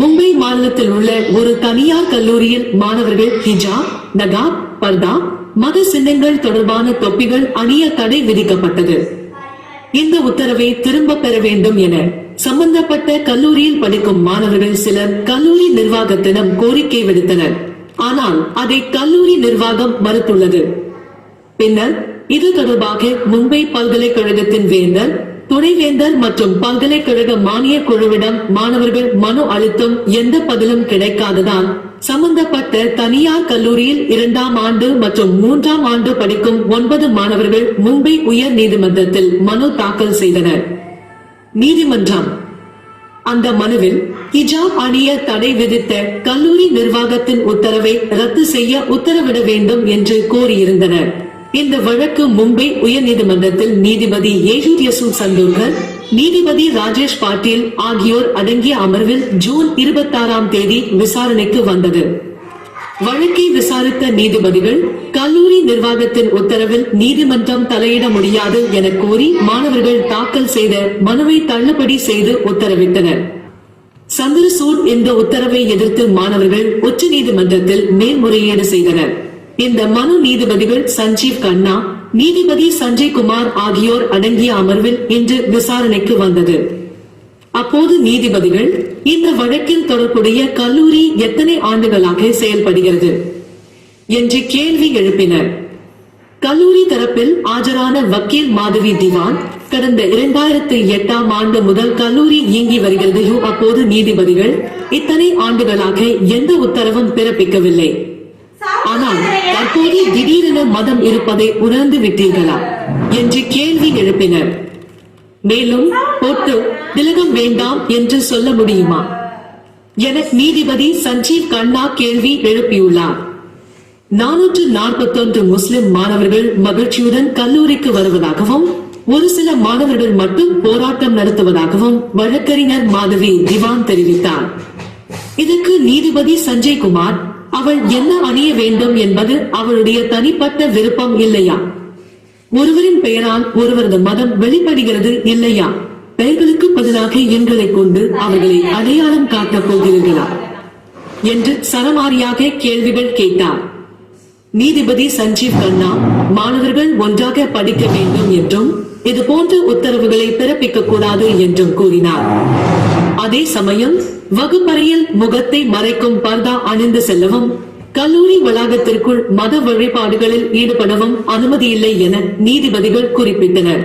மும்பை மாநிலத்தில் உள்ள ஒரு தனியார் கல்லூரியில் மாணவர்கள் ஹிஜாப் நகாப் பர்தா மத சின்னங்கள் தொடர்பான தொப்பிகள் அணிய தடை விதிக்கப்பட்டது. இந்த உத்தரவை திரும்ப பெற வேண்டும் என சம்பந்தப்பட்ட கல்லூரியில் படிக்கும் மாணவர்கள் சிலர் கல்லூரி நிர்வாகத்திடம் கோரிக்கை விடுத்தனர். ஆனால் அதை கல்லூரி நிர்வாகம் மறுத்துள்ளது. பின்னர் இது தொடர்பாக மும்பை பல்கலைக்கழகத்தின் வேந்தர் துணைவேந்தர் மற்றும் பல்கலைக்கழக மானிய குழுவிடம் மாணவர்கள் மனு அழுத்தம் எந்த பதிலும் கிடைக்காததால் சம்பந்தப்பட்ட தனியார் கல்லூரியில் இரண்டாம் ஆண்டு மற்றும் மூன்றாம் ஆண்டு படிக்கும் ஒன்பது மாணவர்கள் மும்பை உயர் நீதிமன்றத்தில் மனு தாக்கல் செய்தனர். நீதிமன்றம். அந்த மனுவில் ஹிஜாப் அணிய தடை விதித்த கல்லூரி நிர்வாகத்தின் உத்தரவை ரத்து செய்ய உத்தரவிட வேண்டும் என்று கோரியிருந்தனர். இந்த வழக்கு மும்பை உயர்நீதிமன்றத்தில் நீதிபதி ஏஜூர் யசூ சந்தூர்கர் நீதிபதி ராஜேஷ் பாட்டீல் ஆகியோர் அடங்கிய அமர்வில் ஜூன் இருபத்தாறாம் தேதி விசாரணைக்கு வந்தது. வழக்கை விசாரித்த நீதிபதிகள் கல்லூரி நிர்வாகத்தின் உத்தரவில் நீதிமன்றம் தலையிட முடியாது என கோரி மாணவர்கள் தாக்கல் செய்த மனுவை தள்ளுபடி செய்து உத்தரவிட்டனர். சந்திரசூட் இந்த உத்தரவை எதிர்த்து மாணவர்கள் உச்ச நீதிமன்றத்தில் மேல்முறையீடு செய்தனர். இந்த மனு நீதிபதிகள் சஞ்சீவ் கண்ணா நீதிபதி சஞ்சய் குமார் ஆகியோர் அடங்கிய அமர்வில் இன்று விசாரணைக்கு வந்தது. அப்போது நீதிபதிகள் இந்த வழக்கில் தொடர்புடைய கல்லூரி எத்தனை ஆண்டுகளாக செயல்படுகிறது என்று கேள்வி எழுப்பினர். கல்லூரி தரப்பில் ஆஜரான வக்கீல் மாதவி திவான் கடந்த இரண்டாயிரத்தி எட்டாம் ஆண்டு முதல் கல்லூரி இயங்கி வருகிறது. அப்போது நீதிபதிகள் இத்தனை ஆண்டுகளாக எந்த உத்தரவும் பிறப்பிக்கவில்லை. ஆனால் தற்போது திடீரென மதம் இருப்பதை உணர்ந்து விட்டீர்களா என்று கேள்வி எழுப்பினர். மேலும் பொட்டு திலகம் வேண்டாம் என்று சொல்ல முடியுமா? என நீதிபதி சஞ்சீவ் கண்ணா கேள்வி எழுப்பியுள்ளார். நானூற்று நாற்பத்தொன்று முஸ்லிம் மாணவர்கள் மகிழ்ச்சியுடன் கல்லூரிக்கு வருவதாகவும் ஒரு சில மாணவர்கள் மட்டும் போராட்டம் நடத்துவதாகவும் வழக்கறிஞர் மாதவி திவான் தெரிவித்தார். இதற்கு நீதிபதி சஞ்சய் குமார் அவள் என்ன அணிய வேண்டும் என்பது அவளுடைய தனிப்பட்ட விருப்பம் இல்லையா? ஒருவரின் பெயரால் ஒருவரது மதம் வெளிப்படுகிறது இல்லையா? பெயர்களுக்கு பதிலாக எண்களை கொண்டு அவர்களை அடையாளம் காட்டப் போகிறீர்களா? என்று சரமாரியாக கேள்விகள் கேட்டார். நீதிபதி சஞ்சீவ் கண்ணா மாணவர்கள் ஒன்றாக படிக்க வேண்டும் என்றும் இது போன்ற உத்தரவுகளை பிறப்பிக்க கூடாது என்றும் கூறினார். அதே சமயம் வகுப்பறையில் முகத்தை மறைக்கும் பர்தா அணிந்து செல்லவும் கல்லூரி வளாகத்திற்குள் மத வழிபாடுகளில் ஈடுபடவும் அனுமதி இல்லை என நீதிபதிகள் குறிப்பிட்டனர்.